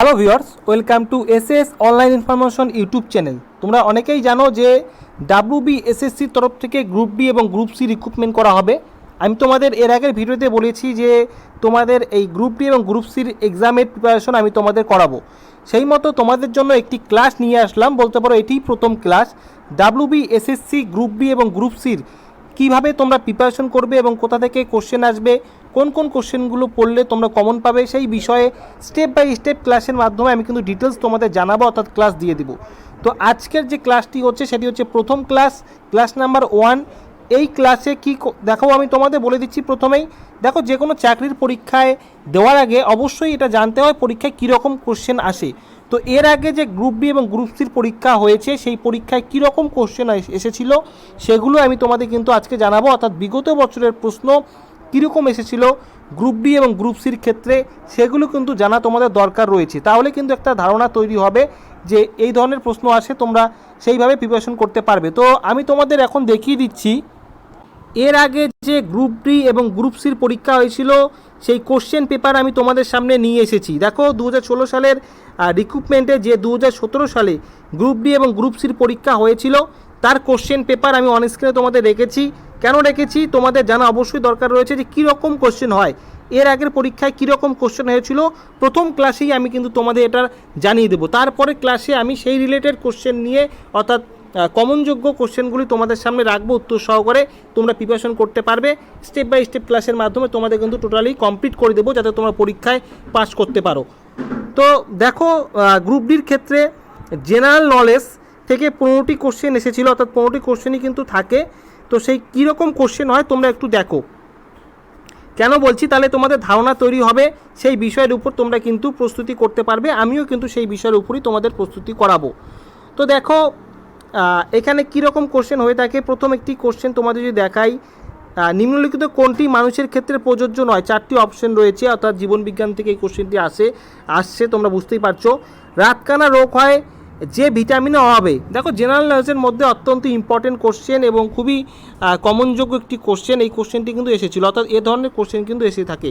Hello viewers, welcome to S S online information YouTube channel. তোমরা অনেকেই জানো যে ডাব্লিউ বি এসএসসির তরফ থেকে গ্রুপ বি এবং গ্রুপ সি রিক্রুটমেন্ট করা হবে। আমি তোমাদের এর আগের ভিডিওতে বলেছি যে তোমাদের এই গ্রুপ বি এবং গ্রুপ সির এক্সামের প্রিপারেশন আমি তোমাদের করাবো। সেই মতো তোমাদের জন্য একটি ক্লাস নিয়ে আসলাম, বলতে পারো এটিই প্রথম class W B SSC group B এবং গ্রুপ সির কীভাবে তোমরা প্রিপারেশন করবে এবং কোথা থেকে কোশ্চেন আসবে কোন কোন কোশ্চেনগুলো পড়লে তোমরা কমন পাবে সেই বিষয়ে স্টেপ বাই স্টেপ ক্লাসের মাধ্যমে আমি কিন্তু ডিটেলস তোমাদের জানাব, অর্থাৎ ক্লাস দিয়ে দিব। তো আজকের যে ক্লাসটি হচ্ছে সেটি হচ্ছে প্রথম ক্লাস ক্লাস নাম্বার ওয়ান এই ক্লাসে কি দেখো, আমি তোমাদের বলে দিচ্ছি প্রথমেই, দেখো যে কোনো চাকরির পরীক্ষায় দেওয়ার আগে অবশ্যই এটা জানতে হয় পরীক্ষায় কীরকম কোশ্চেন আসে। তো এর আগে যে গ্রুপ বি এবং গ্রুপ সির পরীক্ষা হয়েছে, সেই পরীক্ষায় কীরকম কোশ্চেন এসেছিল, সেগুলো আমি তোমাদের কিন্তু আজকে জানাব। অর্থাৎ বিগত বছরের প্রশ্ন কীরকম এসেছিল গ্রুপ ডি এবং গ্রুপ সির ক্ষেত্রে, সেগুলো কিন্তু জানা তোমাদের দরকার রয়েছে। তাহলে কিন্তু একটা ধারণা তৈরি হবে যে এই ধরনের প্রশ্ন আসে, তোমরা সেইভাবে প্রিপারেশন করতে পারবে। তো আমি তোমাদের এখন দেখিয়ে দিচ্ছি, এর আগে যে গ্রুপ ডি এবং গ্রুপ সির পরীক্ষা হয়েছিল, সেই কোশ্চেন পেপার আমি তোমাদের সামনে নিয়ে এসেছি। দেখো দু হাজার ষোলো সালের রিক্রুটমেন্টে যে দু হাজার সতেরো সালে গ্রুপ ডি এবং গ্রুপ সির পরীক্ষা হয়েছিল, তার কোশ্চেন পেপার আমি অনস্ক্রিনে তোমাদের রেখেছি। কেন রেখেছি তোমাদের জানা অবশ্যই দরকার রয়েছে যে কীরকম কোশ্চেন হয়। এর আগের পরীক্ষায় কীরকম কোশ্চেন হয়েছিল? প্রথম ক্লাসেই আমি কিন্তু তোমাদের এটা জানিয়ে দেবো। তারপরে ক্লাসে আমি সেই রিলেটেড কোশ্চেন নিয়ে, অর্থাৎ কমনযোগ্য কোশ্চেনগুলি তোমাদের সামনে রাখব উত্তর সহকারে। তোমরা প্রিপারেশন করতে পারবে। স্টেপ বাই স্টেপ ক্লাসের মাধ্যমে তোমাদের কিন্তু টোটালি কমপ্লিট করে দেবো, যাতে তোমরা পরীক্ষায় পাস করতে পারো। তো দেখো গ্রুপ ডির ক্ষেত্রে জেনারেল নলেজ থেকে পনেরোটি কোশ্চেন এসেছিল, অর্থাৎ পনেরোটি কোশ্চেনই কিন্তু থাকে। তো সেই কীরকম কোশ্চেন হয় তোমরা একটু দেখো। কেন বলছি? তাহলে তোমাদের ধারণা তৈরি হবে, সেই বিষয়ের উপর তোমরা কিন্তু প্রস্তুতি করতে পারবে, আমিও কিন্তু সেই বিষয়ের উপরই তোমাদের প্রস্তুতি করাবো। তো দেখো এখানে কীরকম কোশ্চেন হয়ে থাকে? প্রথম একটি কোশ্চেন তোমাদের যদি দেখাই নিম্নলিখিত কোনটি মানুষের ক্ষেত্রে প্রযোজ্য নয়? চারটি অপশন রয়েছে, অর্থাৎ জীবনবিজ্ঞান থেকে এই কোশ্চেনটি আসে, আসছে, তোমরা বুঝতেই পারছ। রাতকানা রোগ হয় যে ভিটামিনের অভাবে দেখো জেনারেল নলেজের মধ্যে অত্যন্ত ইম্পর্টেন্ট কোশ্চেন এবং খুবই কমনযোগ্য একটি কোশ্চেন এই কোশ্চেনটি কিন্তু এসেছিল। অর্থাৎ এ ধরনের কোশ্চেন কিন্তু এসে থাকে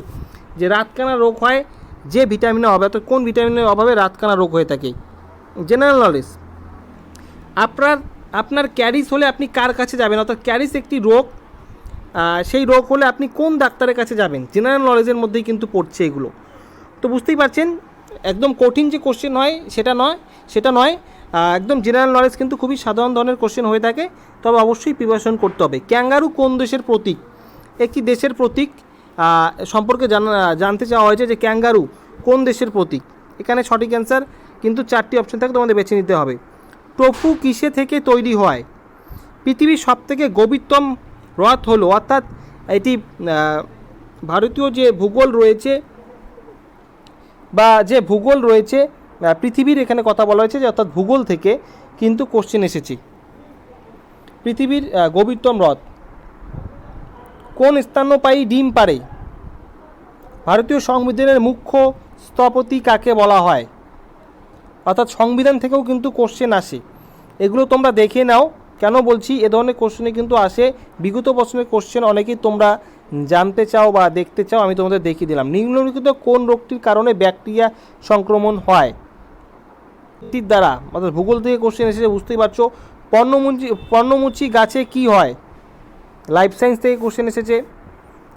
যে রাতকানা রোগ হয়, যে ভিটামিনের অভাবে, অর্থাৎ কোন ভিটামিনের অভাবে রাতকানা রোগ হয়ে থাকে। জেনারেল নলেজ আপনার আপনার ক্যারিস হলে আপনি কার কাছে যাবেন? অর্থাৎ ক্যারিস একটি রোগ সেই রোগ হলে আপনি কোন ডাক্তারের কাছে যাবেন? জেনারেল নলেজের মধ্যেই কিন্তু পড়ছে এগুলো। তো বুঝতেই পারছেন একদম কঠিন যে কোশ্চেন হয়, সেটা নয় সেটা নয়। একদম জেনারেল নলেজ কিন্তু খুবই সাধারণ ধরনের কোশ্চেন হয়ে থাকে। তবে অবশ্যই প্রিপারেশন করতে হবে। ক্যাঙ্গারু কোন দেশের প্রতীক? একটি দেশের প্রতীক? সম্পর্কে জানা, জানতে চাওয়া হয়েছে যে ক্যাঙ্গারু কোন দেশের প্রতীক? এখানে সঠিক অ্যান্সার কিন্তু চারটি অপশন থাকে তোমাদের বেছে নিতে হবে। টোফু কিসে থেকে তৈরি হয়? পৃথিবীর সবথেকে গভীরতম হ্রদ হলো, অর্থাৎ এটি ভারতীয় যে ভূগোল রয়েছে বা যে ভূগোল রয়েছে পৃথিবীর এখানে কথা বলা হয়েছে যে অর্থাৎ ভূগোল থেকে কিন্তু কোশ্চেন এসেছে। পৃথিবীর গভীরতম হ্রদ। কোন স্তন্যপায়ী ডিম পারে ভারতীয় সংবিধানের মুখ্য স্থপতি কাকে বলা হয়? অর্থাৎ সংবিধান থেকেও কিন্তু কোশ্চেন আসে। এগুলো তোমরা দেখে নাও। কেন বলছি? এ ধরনের কোশ্চেনে কিন্তু আসে। বিগত বছরের কোশ্চেন অনেকেই তোমরা জানতে চাও বা দেখতে চাও, আমি তোমাদের দেখিয়ে দিলাম। নিম্নলিখিত কোন রোগটির কারণে ব্যাকটেরিয়া সংক্রমণ হয়? দ্বারা, অর্থাৎ ভূগোল থেকে কোশ্চেন এসেছে, বুঝতেই পারছ। পর্ণমুচি পর্ণমুচি গাছে কি হয়? লাইফ সায়েন্স থেকে কোশ্চেন এসেছে।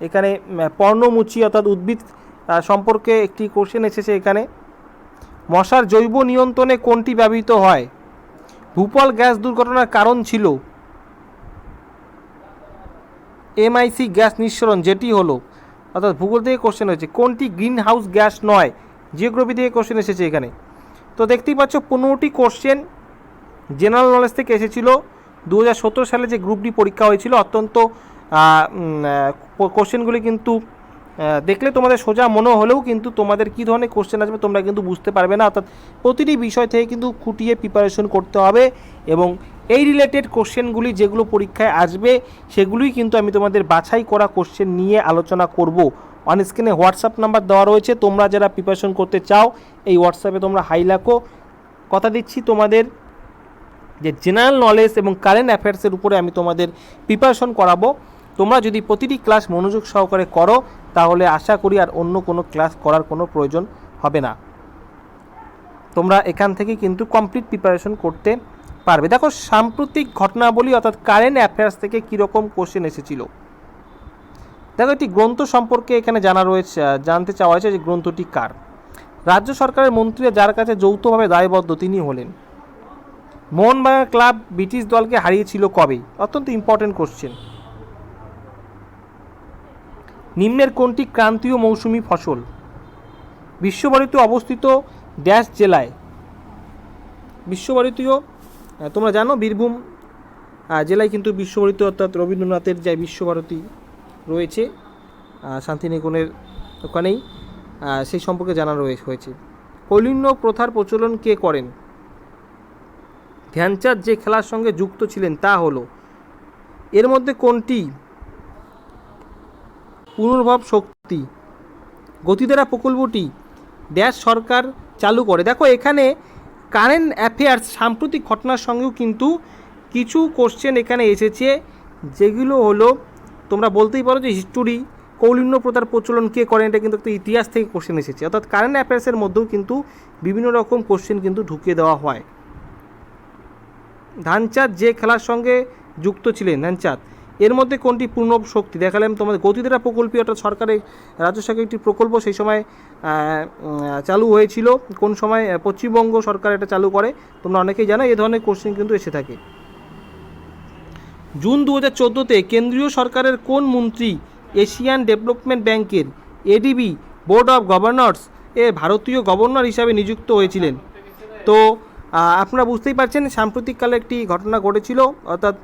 এখানে পর্ণমুচি অর্থাৎ উদ্ভিদ সম্পর্কে একটি কোশ্চেন এসেছে এখানে। মশার জৈব নিয়ন্ত্রণে কোনটি ব্যবহৃত হয়? ভূপাল গ্যাস দুর্ঘটনার কারণ ছিল। এমআইসি গ্যাস নিঃসরণ যেটি হলো, অর্থাৎ ভূগোল থেকে কোশ্চেন হয়েছে, কোনটি গ্রিন হাউস গ্যাস নয়? জিওগ্রাফি থেকে কোশ্চেন এসেছে এখানে। তো দেখতেই পাচ্ছ, পনেরোটি কোশ্চেন জেনারেল নলেজ থেকে এসেছিল। দু হাজার সতেরো সালে যে গ্রুপ ডি পরীক্ষা হয়েছিল, অত্যন্ত কোশ্চেনগুলি কিন্তু দেখলে তোমাদের সোজা মনে হলেও কিন্তু তোমাদের কী ধরনের কোশ্চেন আসবে তোমরা কিন্তু বুঝতে পারবে না। অর্থাৎ প্রতিটি বিষয় থেকে কিন্তু খুঁটিয়ে প্রিপারেশন করতে হবে এবং এই রিলেটেড কোশ্চেনগুলি যেগুলো পরীক্ষায় আসবে, সেগুলোই কিন্তু আমি তোমাদের বাছাই করা কোশ্চেন নিয়ে আলোচনা করব। অন স্ক্রিনে হোয়াটসঅ্যাপ নাম্বার দেওয়া রয়েছে, তোমরা যারা প্রিপারেশন করতে চাও, এই হোয়াটসঅ্যাপে তোমরা হাই লাখো। কথা দিচ্ছি তোমাদের যে জেনারেল নলেজ এবং কারেন্ট অ্যাফেয়ার্সের উপরে আমি তোমাদের প্রিপারেশন করাবো। তোমরা যদি প্রতিটি ক্লাস মনোযোগ সহকারে করো, তাহলে আশা করি আর অন্য কোনো ক্লাস করার কোনো প্রয়োজন হবে না। তোমরা এখান থেকে কিন্তু কমপ্লিট প্রিপারেশন করতে পারবে। দেখো, সাম্প্রতিক ঘটনাবলী অর্থাৎ কারেন্ট অ্যাফেয়ার্স থেকে কীরকম কোশ্চেন এসেছিল। দেখো, একটি গ্রন্থ সম্পর্কে এখানে জানা রয়েছে জানতে চাওয়া হয়েছে যে গ্রন্থটি কার। রাজ্য সরকারের মন্ত্রীরা যার কাছে যৌথভাবে দায়বদ্ধ তিনি হলেন। মোহনবাগান ক্লাব ব্রিটিশ দলকে হারিয়েছিল কবে? অত্যন্ত ইম্পর্টেন্ট কোশ্চেন নিম্নের কোনটি ক্রান্তীয় মৌসুমি ফসল? বিশ্বভারতী অবস্থিত ড্যাশ জেলায়। বিশ্বভারতীয় তোমরা জানো বীরভূম জেলায় কিন্তু বিশ্বভারতী অর্থাৎ রবীন্দ্রনাথের যে বিশ্বভারতী রয়েছে শান্তিনিকেতনের ওখানেই সেই সম্পর্কে জানা রয়ে- হয়েছে। কৌলিন্য প্রথার প্রচলন কে করেন? ধ্যানচাঁদ যে খেলার সঙ্গে যুক্ত ছিলেন তা হলো, এর মধ্যে কোনটি? পুনর্ভব শক্তি, গতিধারা প্রকল্পটি ড্যাশ সরকার চালু করে। দেখো, এখানে কারেন্ট অ্যাফেয়ার্স সাম্প্রতিক ঘটনার সঙ্গেও কিন্তু কিছু কোশ্চেন এখানে এসেছে, যেগুলো হলো, তোমরা বলতেই পারো যে হিস্টোরি কৌলিন্য প্রথার প্রচলন কে করেন, এটা কিন্তু একটা ইতিহাস থেকে কোশ্চেন এসেছে। অর্থাৎ কারেন্ট অ্যাফেয়ার্সের মধ্যেও কিন্তু বিভিন্ন রকম কোশ্চেন কিন্তু ঢুকিয়ে দেওয়া হয়। ধানচাঁদ যে খেলার সঙ্গে যুক্ত ছিলেন, ধানচাঁদ এর মধ্যে কোনটি পূর্ণ শক্তি? দেখালাম তোমাদের গতিধারা প্রকল্পী অর্থাৎ সরকারের রাজ্য একটি প্রকল্প, সেই সময় চালু হয়েছিল। কোন সময়? পশ্চিমবঙ্গ সরকার এটা চালু করে। তোমরা অনেকেই জানো, এ ধরনের কোশ্চেন কিন্তু এসে থাকে। জুন দু হাজার চোদ্দোতে কেন্দ্রীয় সরকারের কোন মন্ত্রী এশিয়ান ডেভেলপমেন্ট ব্যাংকের এডিবি বোর্ড অফ গভর্নর্স, এ ভারতীয় গভর্নর হিসাবে নিযুক্ত হয়েছিলেন? তো আপনারা বুঝতেই পারছেন, সাম্প্রতিককালে একটি ঘটনা ঘটেছিল, অর্থাৎ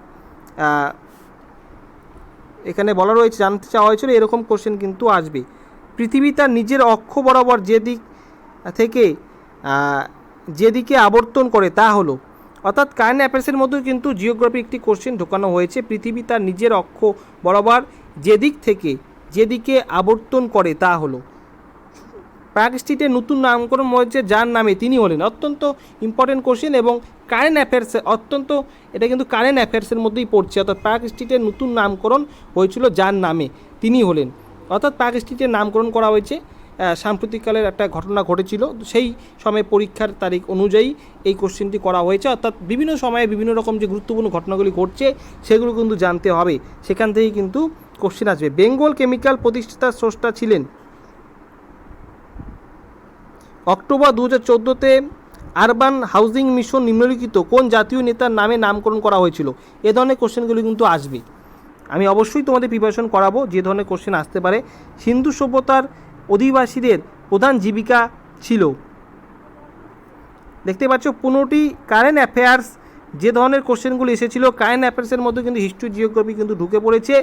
এখানে বলা রয়েছে, জানতে চাওয়া হয়েছিল এরকম কোশ্চেন কিন্তু আসবে। পৃথিবী তার নিজের অক্ষ বরাবর যে দিক থেকে যেদিকে আবর্তন করে তা হলো। অর্থাৎ কারেন্ট অ্যাফেয়ার্সের মধ্যেও কিন্তু জিওগ্রাফি একটি কোশ্চেন ঢোকানো হয়েছে। পৃথিবী তার নিজের অক্ষ বরাবর যে দিক থেকে, যেদিকে আবর্তন করে তা হলো। প্রাগ স্ট্রিটের নতুন নামকরণ হয়েছে, যার নামে তিনি হলেন অত্যন্ত ইম্পর্টেন্ট কোশ্চেন এবং কারেন্ট অ্যাফেয়ার্সে অত্যন্ত, এটা কিন্তু কারেন্ট অ্যাফেয়ার্সের মধ্যেই পড়ছে। অর্থাৎ প্রাগ স্ট্রিটের নতুন নামকরণ হয়েছিল, যার নামে তিনি হলেন। অর্থাৎ প্রাগ স্ট্রিটের নামকরণ করা হয়েছে সাম্প্রতিককালের একটা ঘটনা ঘটেছিল। সেই সময় পরীক্ষার তারিখ অনুযায়ী এই কোশ্চেনটি করা হয়েছে। অর্থাৎ বিভিন্ন সময়ে বিভিন্ন রকম যে গুরুত্বপূর্ণ ঘটনাগুলি ঘটছে, সেগুলো কিন্তু জানতে হবে। সেখান থেকেই কিন্তু কোশ্চেন আসবে। বেঙ্গল কেমিক্যাল প্রতিষ্ঠাতার স্রষ্টা ছিলেন অক্টোবর দু হাজার চোদ্দোতে আরবান হাউজিং মিশন নিম্নলিখিত কোন জাতীয় নেতার নামে নামকরণ করা হয়েছিল? এ ধরনের কোশ্চেনগুলি কিন্তু আসবে। আমি অবশ্যই তোমাদের প্রিপারেশন করাবো, যে ধরনের কোশ্চেন আসতে পারে। সিন্ধু সভ্যতার অধিবাসীদের প্রধান জীবিকা ছিল। দেখতে পাচ্ছ, পনেরোটি কারেন্ট অ্যাফেয়ার্স যে ধরনের কোশ্চেনগুলো এসেছিল কারেন্ট অ্যাফেয়ার্সের মধ্যে কিন্তু হিস্ট্রি জিওগ্রাফি কিন্তু ঢুকে পড়েছে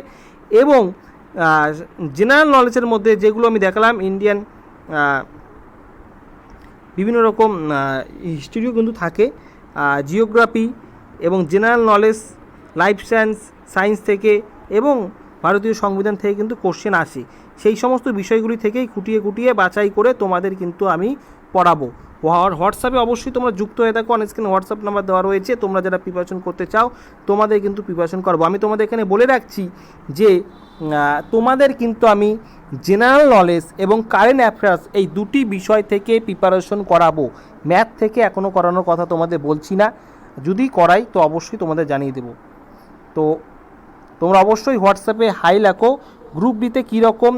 এবং জেনারেল নলেজের মধ্যে যেগুলো আমি দেখালাম ইন্ডিয়ান বিভিন্ন রকম হিস্ট্রিও কিন্তু থাকে। জিওগ্রাফি এবং general knowledge life science science থেকে এবং ভারতীয় সংবিধান থেকে কিন্তু কোশ্চেন আসে। সেই সমস্ত বিষয়গুলি থেকেই খুঁটিয়ে খুঁটিয়ে বাছাই করে তোমাদের কিন্তু আমি পড়াবো। হোয়া- হোয়াটসঅ্যাপে অবশ্যই তোমরা যুক্ত হয়ে থাকো। অন স্ক্রিন হোয়াটসঅ্যাপ নাম্বার দেওয়া রয়েছে। তোমরা যারা প্রিপারেশন করতে চাও, তোমাদের কিন্তু প্রিপারেশন করব। আমি তোমাদের এখানে বলে রাখছি যে তোমাদের কিন্তু আমি জেনারেল নলেজ এবং কারেন্ট অ্যাফেয়ার্স এই দুটি বিষয় থেকে প্রিপারেশন করাবো। ম্যাথ থেকে এখনও করানোর কথা তোমাদের বলছি না। যদি করাই, তো অবশ্যই তোমাদের জানিয়ে দেবো। তো তোমরা অবশ্যই হোয়াটসঅ্যাপে হাই লেখো। গ্রুপ ডিতে কীরকম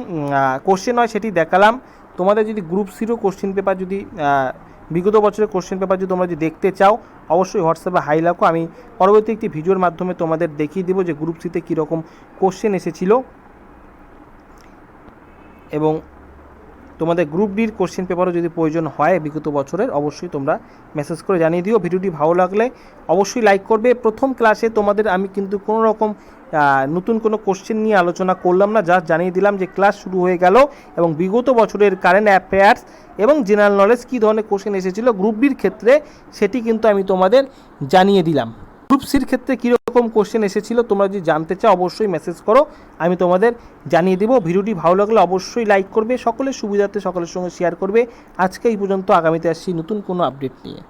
কোশ্চেন হয় সেটি দেখালাম। তোমাদের যদি গ্রুপ সিরও কোশ্চেন পেপার যদি বিগত বছরের কোশ্চেন পেপার যদি তোমরা যদি দেখতে চাও, অবশ্যই হোয়াটসঅ্যাপে হাই লেখো। আমি পরবর্তী একটি ভিডিওর মাধ্যমে তোমাদের দেখিয়ে দেবো যে গ্রুপ সিতে কীরকম কোশ্চেন এসেছিল। এবং তোমাদের গ্রুপ ডির কোশ্চেন পেপারও যদি প্রয়োজন হয় বিগত বছরের, অবশ্যই তোমরা মেসেজ করে জানিয়ে দিও। ভিডিওটি ভালো লাগলে অবশ্যই লাইক করবে। প্রথম ক্লাসে তোমাদের আমি কিন্তু কোনো রকম নতুন কোনো কোশ্চেন নিয়ে আলোচনা করলাম না জাস্ট জানিয়ে দিলাম যে ক্লাস শুরু হয়ে গেল এবং বিগত বছরের কারেন্ট অ্যাফেয়ার্স এবং জেনারেল নলেজ কী ধরনের কোশ্চেন এসেছিল গ্রুপ ডির ক্ষেত্রে, সেটি কিন্তু আমি তোমাদের জানিয়ে দিলাম। গ্রুপ সির ক্ষেত্রে কীরকম কোশ্চেন এসেছিল, তোমরা যদি জানতে চাও অবশ্যই মেসেজ করো, আমি তোমাদের জানিয়ে দেবো। ভিডিওটি ভালো লাগলে অবশ্যই লাইক করবে, সকলের সুবিধার্থে সকলের সঙ্গে শেয়ার করবে। আজকে এই পর্যন্ত, আগামীতে আসছি নতুন কোনো আপডেট নিয়ে।